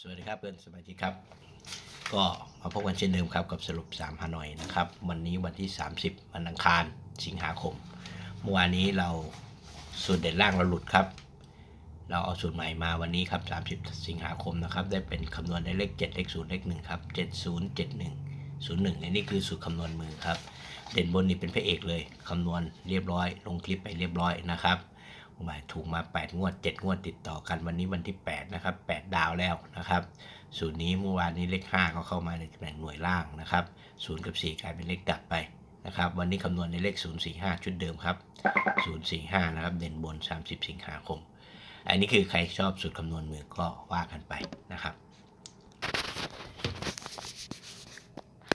สวัสดีครับเพื่อนสมาชิกครับ ก็มาพบกันเช่นเดิมครับกับสรุป3ฮานอยนะครับ วันนี้วันที่ 30วันอังคารสิงหาคมเมื่อวานนี้เราสูตรเด่นล่างเราหลุดครับ เราเอาสูตรใหม่มาวันนี้ครับ 30 สิงหาคมนะครับ ได้เป็นคำนวณได้เลข 7 เลข 0 เลข 1 ครับ 7071 01อันนี้คือสูตรคำนวณมือครับ เด่นบนนี่เป็นพระเอกเลยคำนวณเรียบร้อย ลงคลิปไปเรียบร้อยนะครับ มาถูกมา 8 งวด 7 งวดติดต่อกันวันนี้วันที่ 8 นะครับ 8 ดาวแล้วนะครับสูตรนี้เมื่อวานนี้เลข 5 ก็เข้ามาในตำแหน่งหน่วยล่างนะครับ0กับ 4 กลายเป็นเลขดับไปนะครับ วันนี้คำนวณในเลข 045 ชุดเดิมครับ 045 นะครับ เด่นบน 30 สิงหาคม อันนี้คือใครชอบสูตรคำนวณมือก็ว่ากันไปนะครับ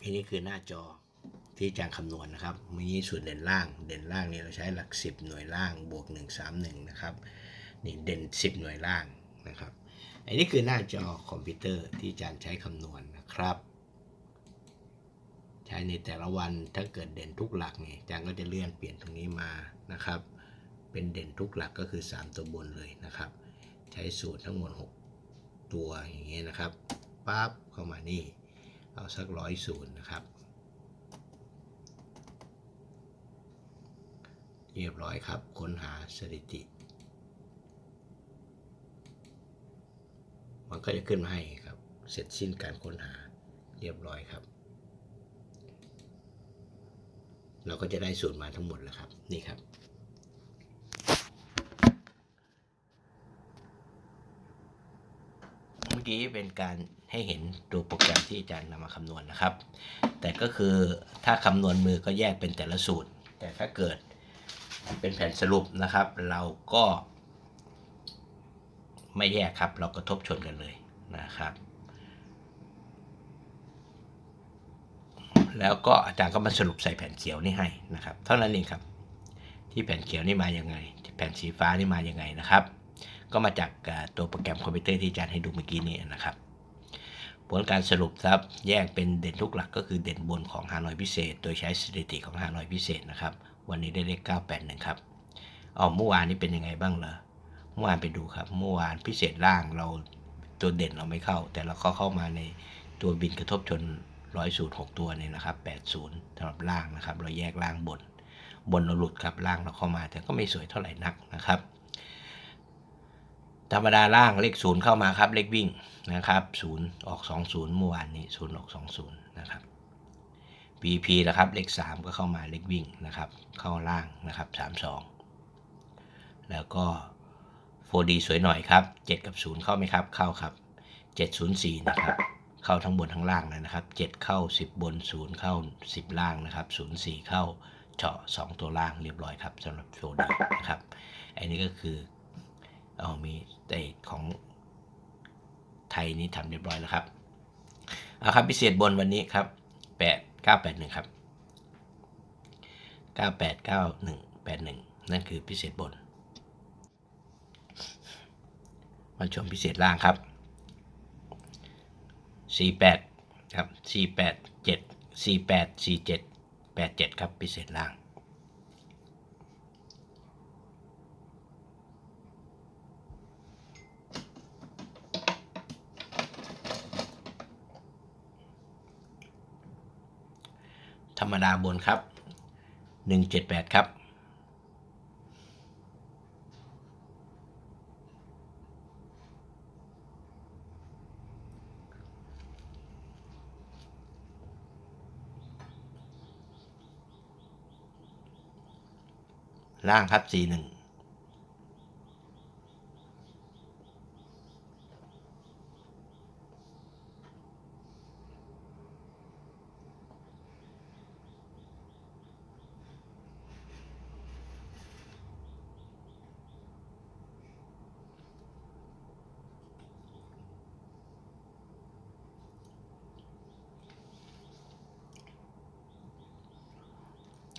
อันนี้คือหน้าจอ ที่อาจารย์คำนวณนะครับ มีส่วนเด่นล่าง เด่นล่างนี่เราใช้หลัก 10 หน่วยล่างบวก 131 นะครับ นี่เด่น 10 หน่วยล่างนะครับ อันนี้คือหน้าจอคอมพิวเตอร์ที่อาจารย์ใช้คำนวณนะครับ ใช้ในแต่ละวันถ้าเกิดเด่นทุกหลักเนี่ยอาจารย์ก็จะเลื่อนเปลี่ยนตรงนี้มานะครับ เป็นเด่นทุกหลักก็คือ 3 ตัวบนเลยนะครับ ใช้สูตรทั้งหมด 6 ตัวอย่างเงี้ยนะครับปั๊บเข้ามานี่ เอาสักร้อยศูนย์นะครับ เรียบร้อยครับ ค้นหาสถิติ มันก็จะขึ้นมาให้ครับ เสร็จสิ้นการค้นหาเรียบร้อยครับ เราก็จะได้สูตรมาทั้งหมดแล้วครับ นี่ครับเมื่อกี้เป็นการให้เห็นตัวโปรแกรมที่อาจารย์นำมาคำนวณนะครับ แต่ก็คือถ้าคำนวณมือก็แยกเป็นแต่ละสูตร แต่ถ้าเกิด เป็นแผ่นสรุปนะครับ เราก็ไม่แยกครับ เราก็ทบชนกันเลยนะครับ แล้วก็อาจารย์ก็มาสรุปใส่แผ่นเขียวนี่ให้นะครับ เท่านั้นเองครับ ที่แผ่นเขียวนี่มายังไง แผ่นสีฟ้านี่มายังไงนะครับ ก็มาจากตัวโปรแกรมคอมพิวเตอร์ที่อาจารย์ให้ดูเมื่อกี้นี้นะครับ ผลการสรุปครับแยกเป็นเด่นทุกหลักก็คือเด่นบนของฮานอยพิเศษ โดยใช้สถิติของฮานอยพิเศษนะครับ วันนี้ได้เลข981 ครับอ๋อเมื่อวานนี้เป็นยังไงบ้างเหรอเมื่อวานไปดูครับ เมื่อวานพิเศษล่างเราตัวเด่นเราไม่เข้า แต่เราก็เข้ามาในตัวบินกระทบชนร้อยสูตรหกตัวเนี่ยนะครับ80สำหรับล่างนะครับ เราแยกล่างบน บนเราหลุดครับล่างเราเข้ามา แต่ก็ไม่สวยเท่าไหร่นักนะครับ ธรรมดาล่างเลขศูนย์เข้ามาครับ เลขวิ่งนะครับศูนย์ออกสองศูนย์เมื่อวานนี้ศูนย์ออกสองศูนย์นะครับ PP นะครับเลขสามก็เข้ามาเลขวิ่งนะครับ เข้าล่างนะครับสามสองแล้วก็ 4D สวยหน่อยครับ 7 กับ 0 เข้าไหมครับ เข้าครับ 704 นะครับ เข้าทั้งบนทั้งล่างเลยนะครับ 7 เข้า 10 บน 0 เข้า 10 ล่างนะครับ 04 เข้าเจาะ 2 ตัวล่างเรียบร้อยครับสำหรับ 4D นะครับ อันนี้ก็คือเอามีแต่ของไทยนี้ทำเรียบร้อยแล้วครับเอาครับพิเศษบนวันนี้ครับ 8 981 ครับ 989181 นั่นคือพิเศษบน มาชมพิเศษล่างครับ 48 ครับ 487 48 47 87 ครับ พิเศษล่าง ธรรมดาบนครับ 178 ครับ ล่างครับ 41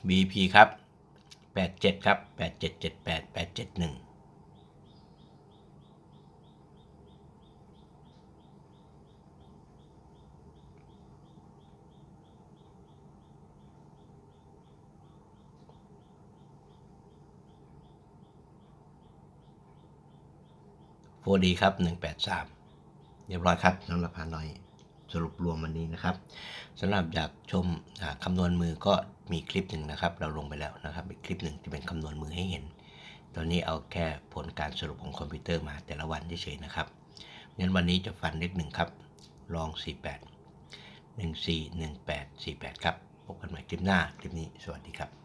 BP ครับ 87 ครับ 8778 871 4D ครับ 183 เรียบร้อยครับสำหรับฮาน้อย สรุปรวมวันนี้นะครับสำหรับอยากชมคำนวณมือก็มีคลิปหนึ่งนะครับ เราลงไปแล้วนะครับอีกคลิปหนึ่งที่เป็นคำนวณมือให้เห็น ตอนนี้เอาแค่ผลการสรุปของคอมพิวเตอร์มาแต่ละวันเฉยๆนะครับงั้นวันนี้จะฟันเลขหนึ่งครับลอง 48 1418 48 ครับพบกันใหม่คลิปหน้าคลิปนี้สวัสดีครับ